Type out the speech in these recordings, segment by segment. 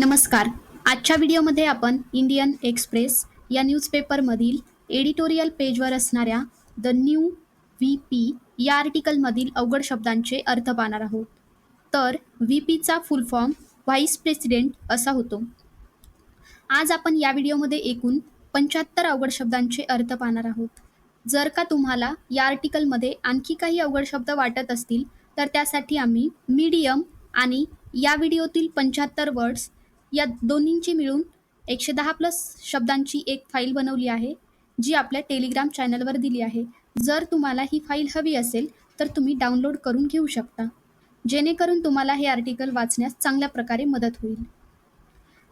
नमस्कार. आजच्या व्हिडिओमध्ये आपण इंडियन एक्सप्रेस या न्यूजपेपरमधील एडिटोरियल पेजवर असणाऱ्या द न्यू व्ही पी या आर्टिकलमधील अवघड शब्दांचे अर्थ पाहणार आहोत. तर व्ही पीचा फुल फॉर्म व्हाईस प्रेसिडेंट असा होतो. आज आपण या व्हिडिओमध्ये एकूण पंच्याहत्तर अवघड शब्दांचे अर्थ पाहणार आहोत. जर का तुम्हाला या आर्टिकलमध्ये आणखी काही अवघड शब्द वाटत असतील तर त्यासाठी आम्ही मीडियम आणि या व्हिडिओतील पंच्याहत्तर वर्ड्स या दोन्हींची मिळून एकशे दहा प्लस शब्दांची एक फाईल बनवली आहे जी आपल्या टेलिग्राम चॅनलवर दिली आहे. जर तुम्हाला ही फाईल हवी असेल तर तुम्ही डाउनलोड करून घेऊ शकता. जेणेकरून तुम्हाला हे आर्टिकल वाचण्यास चांगल्या प्रकारे मदत होईल.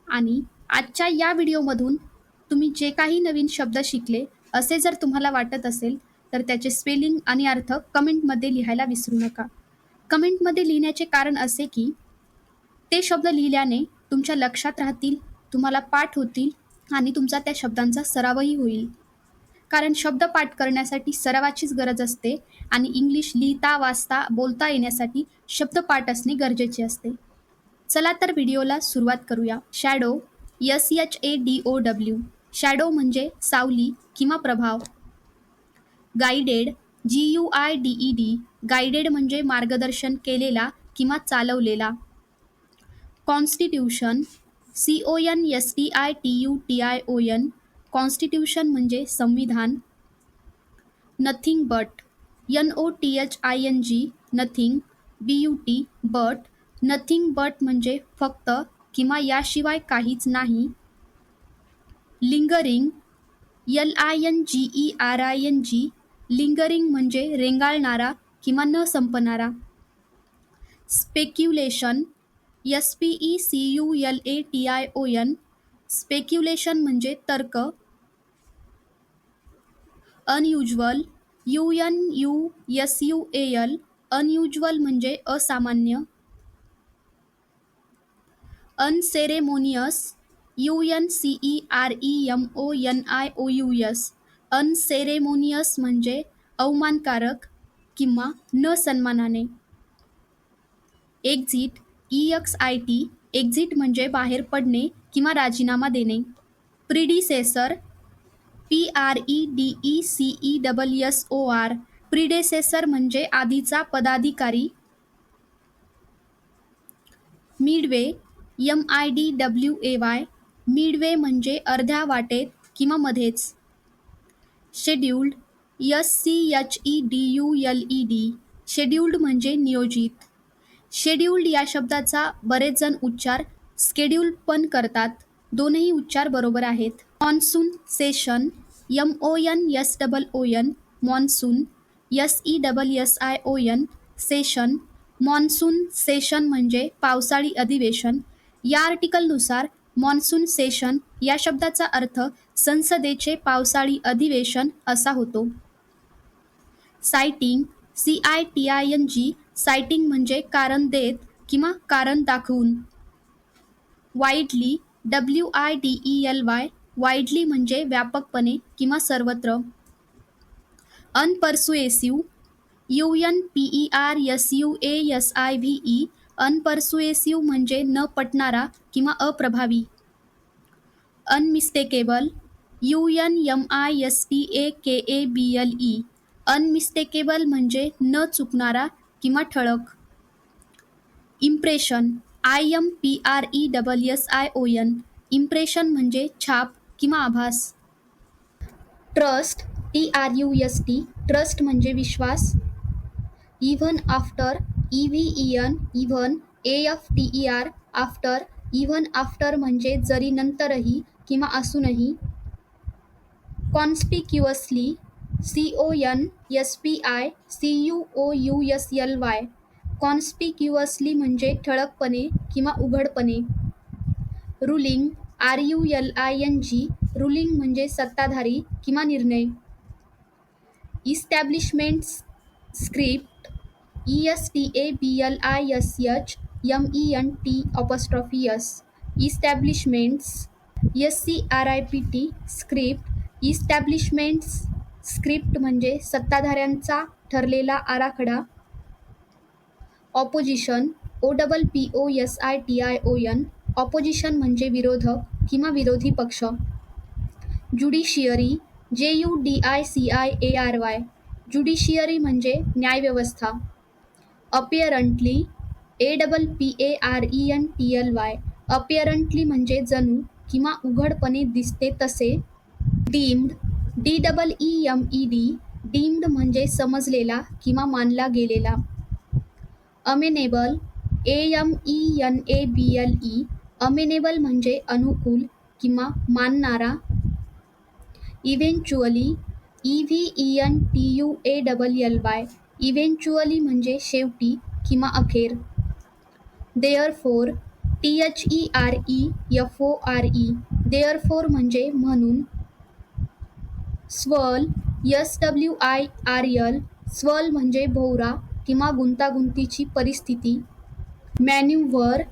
आणि आजच्या या व्हिडिओमधून तुम्ही जे काही नवीन शब्द शिकले असे जर तुम्हाला वाटत असेल तर त्याचे स्पेलिंग आणि अर्थ कमेंटमध्ये लिहायला विसरू नका. कमेंटमध्ये लिहिण्याचे कारण असे की ते शब्द लिहिल्याने तुमच्या लक्षात राहतील तुम्हाला पाठ होतील आणि तुमचा त्या शब्दांचा सरावही होईल. कारण शब्द पाठ करण्यासाठी सरावाचीच गरज असते आणि इंग्लिश लिहिता वाचता बोलता येण्यासाठी शब्द पाठ असणे गरजेचे असते. चला तर व्हिडिओला सुरुवात करूया. Shadow S H A D O W shadow म्हणजे सावली किंवा प्रभाव. Guided G U I D E D guided म्हणजे मार्गदर्शन केलेला किंवा चालवलेला. Constitution C O N S T I T U T I O N constitution म्हणजे संविधान nothing but N O T H I N G nothing B U T but nothing but म्हणजे फक्त किंवा याशिवाय काहीच नाही. Lingering L I N G E R I N G lingering म्हणजे रेंगाळणारा किंवा न संपणारा. Speculation S P E C U L A T I O N speculation म्हणजे तर्क. Unusual U N U S U A L unusual म्हणजे असामान्य. Unceremonious U N C E R E M O N I O U S unceremonious म्हणजे अवमानकारक किंवा न सन्मानाने exit E X I T exit म्हणजे बाहेर पडणे किंवा राजीनामा देणे. Predecessor P R E D E C E double S O R predecessor म्हणजे आधीचा पदाधिकारी. Midway M I D W A Y midway म्हणजे अर्ध्या वाटेत किंवा मध्येच. Scheduled S C H E D U L E D scheduled म्हणजे नियोजित. शेड्यूल्ड या शब्दाचा बरेच जण उच्चार स्केड्यूल पण करतात. दोनही उच्चार बरोबर आहेत. Monsoon session M O N S double O N monsoon S E double S I O N session monsoon session म्हणजे पावसाळी अधिवेशन. या आर्टिकलनुसार मॉन्सून सेशन या शब्दाचा अर्थ संसदेचे पावसाळी अधिवेशन असा होतो. Citing C I T I N G citing म्हणजे कारण देत किंवा कारण दाखवून. Widely W I D E L Y widely म्हणजे व्यापकपणे किंवा सर्वत्र. Unpersuasive U N P E R S U A S I V E unpersuasive म्हणजे न पटणारा किंवा अप्रभावी. Unmistakable U N M I S T A K A B L E unmistakable म्हणजे न चुकणारा किंवा ठळक. Impression I M P R E double S I O N impression म्हणजे छाप किंवा आभास. Trust T R U S T trust म्हणजे विश्वास. Even after E V E N even A F T E R after even after म्हणजे जरी नंतरही किंवा असूनही. Conspicuously C O N S P I C U O U S L Y conspicuously म्हणजे ठळकपणे किंवा उघडपणे. Ruling R U L I N G ruling म्हणजे सत्ताधारी किंवा निर्णय. Establishment's script E S T A B L I S H M E N T apostrophe S establishment's S C R I P T script establishment's script म्हणजे सत्ताधाऱ्यांचा ठरलेला आराखडा. Opposition O double P O S I T I O N. Opposition म्हणजे विरोधक किंवा विरोधी पक्ष. Judiciary J U D I C I A R Y. Judiciary म्हणजे न्यायव्यवस्था. Apparently A double P A R E N T L Y. Apparently म्हणजे जणू किंवा उघडपणे दिसते तसे. Deemed D double E M E D deemed म्हणजे समजलेला किंवा मानला गेलेला. Amenable A M E N A B L E amenable म्हणजे अनुकूल किंवा मानणारा. Eventually E V E N T U A double L Y eventually म्हणजे शेवटी किंवा अखेर. Therefore T H E R E F O R E therefore म्हणजे म्हणून. Swirl S W I R L swirl म्हणजे भोवरा किंवा गुंतागुंतीची परिस्थिती. Manoeuvre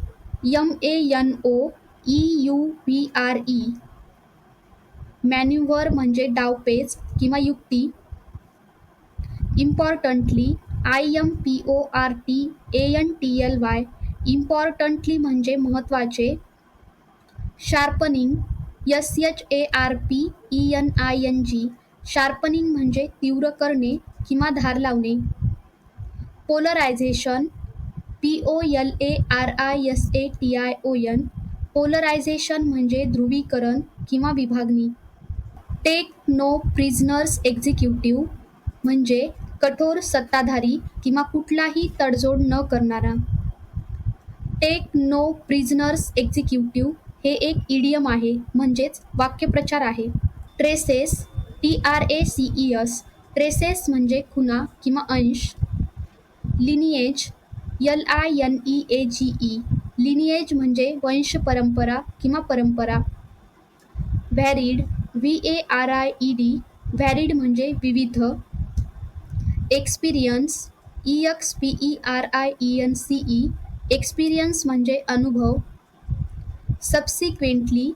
M A N O E U V R E manoeuvre म्हणजे डावपेच किंवा युक्ती. Importantly I M P O R T A N T L Y importantly म्हणजे महत्त्वाचे. Sharpening S H A R P E N I N G sharpening म्हणजे तीव्र करणे किंवा धार लावणे. Polarisation P O L A R I S A T I O N polarisation म्हणजे ध्रुवीकरण किंवा विभागणी. टेक नो प्रिझनर्स एक्झिक्युटिव्ह म्हणजे कठोर सत्ताधारी किंवा कुठलाही तडजोड न करणारा. टेक नो प्रिझनर्स एक्झिक्युटिव्ह हे एक इडियम आहे म्हणजेच वाक्यप्रचार आहे. Traces T R A C E S traces म्हणजे खुणा किंवा अंश. Lineage L I N E A G E lineage म्हणजे वंश परंपरा किंवा परंपरा. Varied V A R I E D varied म्हणजे विविध. Experience E X P E R I E N C E experience म्हणजे अनुभव. Subsequently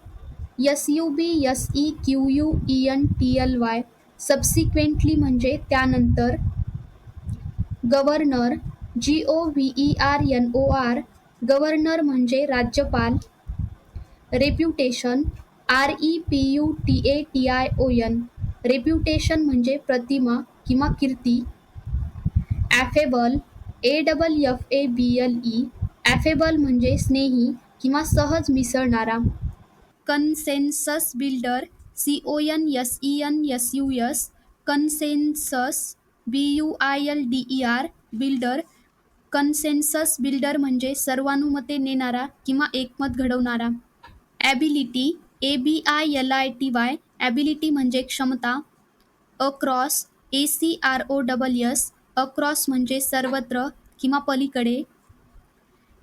S U B S E Q U E N T L Y subsequently म्हणजे त्यानंतर governor G O V R N O R governor म्हणजे राज्यपाल, reputation R E P U T A T I O N reputation म्हणजे प्रतिमा किंवा कीर्ती affable A double F A B L E affable म्हणजे स्नेही किंवा सहज मिसळणारा. Consensus builder C O N S E N S U S consensus B U I L D E R builder. Consensus builder म्हणजे सर्वानुमते नेणारा किंवा एकमत घडवणारा. Ability A B I L I T Y. Ability म्हणजे क्षमता. Across A C R O double S across म्हणजे सर्वत्र किंवा पलीकडे.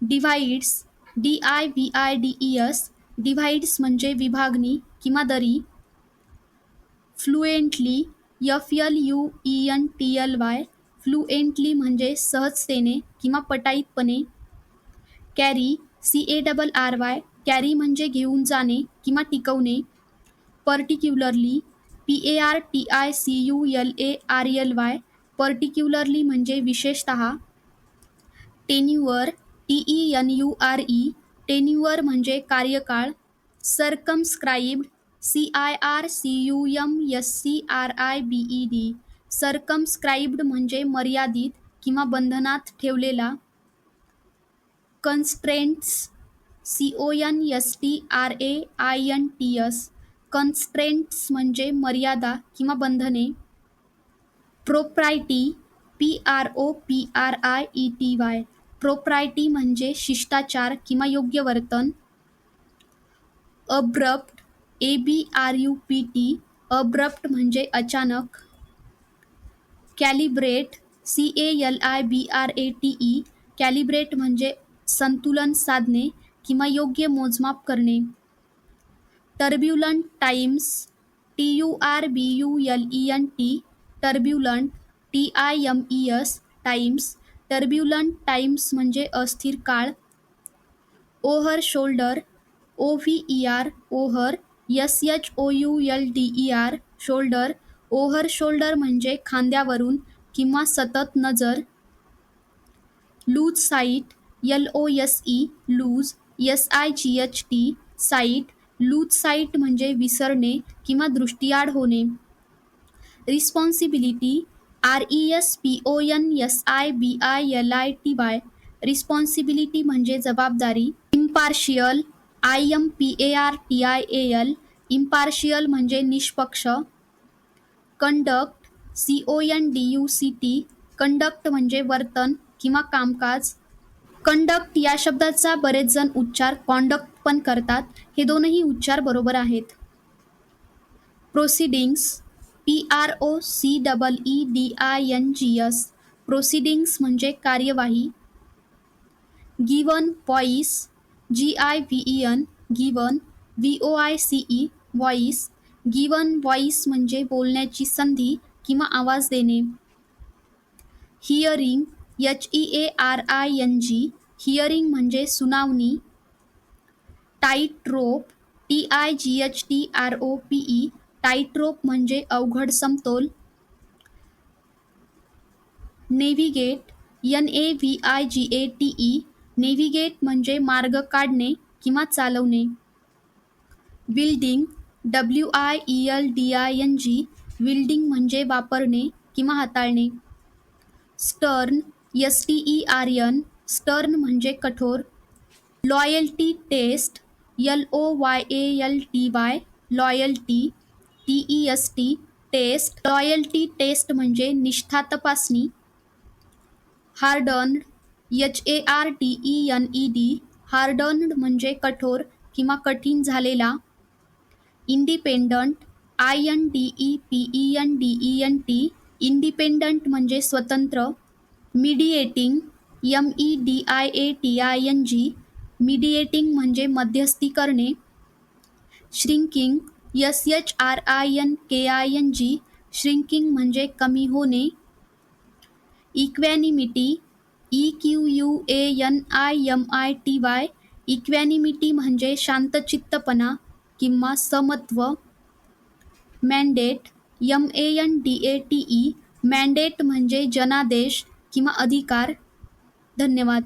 Divides D I V I D E S divides म्हणजे विभागणी किंवा दरी. Fluently F L U E N T L Y fluently म्हणजे सहजतेने किंवा पटाईतपणे. Carry C A double R Y carry म्हणजे घेऊन जाणे किंवा टिकवणे. Particularly P A R T I C U L A R L Y particularly म्हणजे विशेषतः. Tenure T E N U R E tenure म्हणजे कार्यकाळ. Circumscribed C I R C U M S C R I B E D circumscribed म्हणजे मर्यादित किंवा बंधनात ठेवलेला. Constraints C O N S T R A I N T S constraints म्हणजे मर्यादा किंवा बंधने. Propriety P R O P R I E T Y propriety म्हणजे शिष्टाचार किंवा योग्य वर्तन. Abrupt A B R U P T abrupt म्हणजे अचानक. Calibrate C A L I B R A T E calibrate म्हणजे संतुलन साधणे किंवा योग्य मोजमाप करणे. Turbulent times T U R B U L E N T turbulent T I M E S times turbulent times म्हणजे अस्थिर काळ. Over shoulder O V E R over S H O U L D E R shoulder. Over shoulder म्हणजे खांद्यावरून किंवा सतत नजर. Lose sight L O S E lose S I G H T sight lose sight म्हणजे विसरणे किंवा दृष्टीआड होणे. Responsibility R E S P O N S I B I L I T Y responsibility म्हणजे जबाबदारी. Impartial I M P A R T I A L impartial म्हणजे निष्पक्ष. Conduct C O N D U C T conduct म्हणजे वर्तन किंवा कामकाज. Conduct या शब्दाचा बरेच जण उच्चार कॉन्डक्ट पण करतात. हे दोनही उच्चार बरोबर आहेत. Proceedings P R O C double E D I N G S proceedings म्हणजे कार्यवाही. Given voice G I V E N given V O I C E voice given voice म्हणजे बोलण्याची संधी किंवा आवाज देणे. Hearing H E A R I N G hearing म्हणजे सुनावणी. Tightrope T I G H T R O P E tightrope म्हणजे अवघड समतोल. Navigate N A V I G A T E navigate म्हणजे मार्ग काढणे किंवा चालवणे. Wielding W I E L D I N G wielding म्हणजे वापरणे किंवा हाताळणे. Stern S T E R N stern म्हणजे कठोर. Loyalty test L O Y A L T Y loyalty. T E S T test loyalty test म्हणजे निष्ठा तपासणी hardened H A R T E N E D hardened म्हणजे कठोर किंवा कठीण झालेला independent I N D E P E N D E N T independent म्हणजे स्वतंत्र mediating M E D I A T I N G mediating म्हणजे मध्यस्थी करणे shrinking S H R I N K I N G shrinking म्हणजे कमी होणे. Equanimity E Q U A N I M I T Y equanimity म्हणजे शांतचित्तपणा किंवा समत्व. Mandate M A N D A T E mandate म्हणजे जनादेश किंवा अधिकार. धन्यवाद.